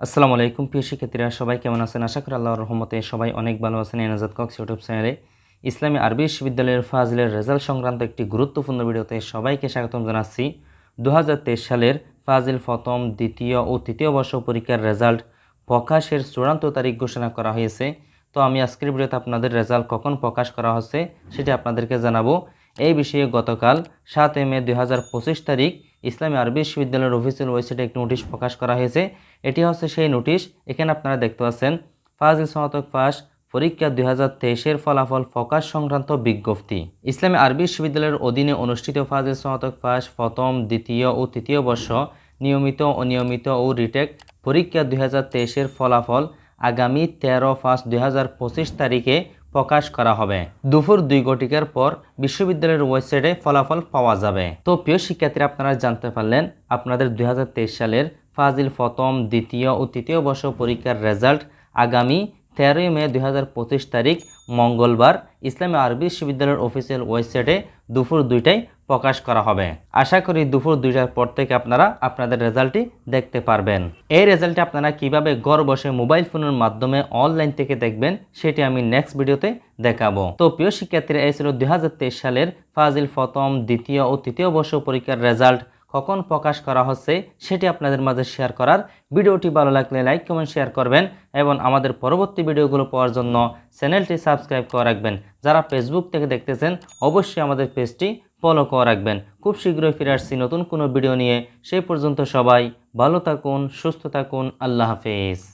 আসসালামু আলাইকুম, প্রিয় শিক্ষার্থীরা, সবাই কেমন আছেন? আশা করি আল্লাহর রহমতে সবাই অনেক ভালো আছেন এনাজাদ কক্স ইউটিউব চ্যানেলে। ইসলামী আরবি বিশ্ববিদ্যালয়ের ফাজিলের রেজাল্ট সংক্রান্ত একটি গুরুত্বপূর্ণ ভিডিওতে সবাইকে স্বাগতম জানাচ্ছি। দু হাজার তেইশ সালের ফাজিল প্রথম, দ্বিতীয় ও তৃতীয় বর্ষ পরীক্ষার রেজাল্ট প্রকাশের চূড়ান্ত তারিখ ঘোষণা করা হয়েছে। তো আমি আজকের ভিডিওতে আপনাদের রেজাল্ট কখন প্রকাশ করা হচ্ছে সেটি আপনাদেরকে জানাব। এই বিষয়ে গতকাল সাত মে দু হাজার পঁচিশ তারিখ ইসলামী আরবি বিশ্ববিদ্যালয়ের অফিসিয়াল ওয়েবসাইটে একটি নোটিশ প্রকাশ করা হয়েছে। এটি হচ্ছে সেই নোটিশ, এখানে আপনারা দেখতে পাচ্ছেন, ফাজিল সমাতক পাস পরীক্ষা দুই হাজার তেইশের ফলাফল প্রকাশ সংক্রান্ত বিজ্ঞপ্তি। ইসলামী আরবি বিশ্ববিদ্যালয়ের অধীনে অনুষ্ঠিত ফাজিল সমাতক পাস প্রথম, দ্বিতীয় ও তৃতীয় বর্ষ নিয়মিত, অনিয়মিত ও রিটেক পরীক্ষা দুই হাজার তেইশের ফলাফল আগামী তেরো পাঁচ দুই তারিখে প্রকাশ করা হবে। দুপুর দুই ঘটিকার পর বিশ্ববিদ্যালয়ের ওয়েবসাইটে ফলাফল পাওয়া যাবে। তো প্রিয় শিক্ষার্থীরা, আপনারা জানতে পারলেন, আপনাদের দুই হাজার তেইশ সালের ফাজিল প্রথম, দ্বিতীয় ও তৃতীয় বর্ষ পরীক্ষার রেজাল্ট আগামী তেরোই মে দুই হাজার পঁচিশ তারিখ, মঙ্গলবার, ইসলামী আরবি বিশ্ববিদ্যালয়ের অফিসিয়াল ওয়েবসাইটে দুপুর দুইটায় প্রকাশ করা হবে। আশা করি দুপুর দুইটার পর থেকে আপনারা আপনাদের রেজাল্টটি দেখতে পারবেন। এই রেজাল্টটি আপনারা কীভাবে ঘর বসে মোবাইল ফোনের মাধ্যমে অনলাইন থেকে দেখবেন, সেটি আমি নেক্সট ভিডিওতে দেখাবো। তো প্রিয় শিক্ষার্থীরা, এই ছিল দুই হাজার তেইশ সালের ফাজিল প্রথম, দ্বিতীয় ও তৃতীয় বর্ষ পরীক্ষার রেজাল্ট কখন প্রকাশ করা হচ্ছে সেটি আপনাদের মাঝে শেয়ার করার। ভিডিওটি ভালো লাগলে লাইক কমেন্ট শেয়ার করবেন এবং আমাদের পরবর্তী ভিডিওগুলো পাওয়ার জন্য চ্যানেলটি সাবস্ক্রাইব করে রাখবেন। যারা ফেসবুক থেকে দেখতেছেন, অবশ্যই আমাদের পেজটি ফলো করে রাখবেন। খুব শীঘ্রই ফিরে আসছি নতুন কোনো ভিডিও নিয়ে। সেই পর্যন্ত সবাই ভালো থাকুন, সুস্থ থাকুন, আল্লাহ হাফেজ।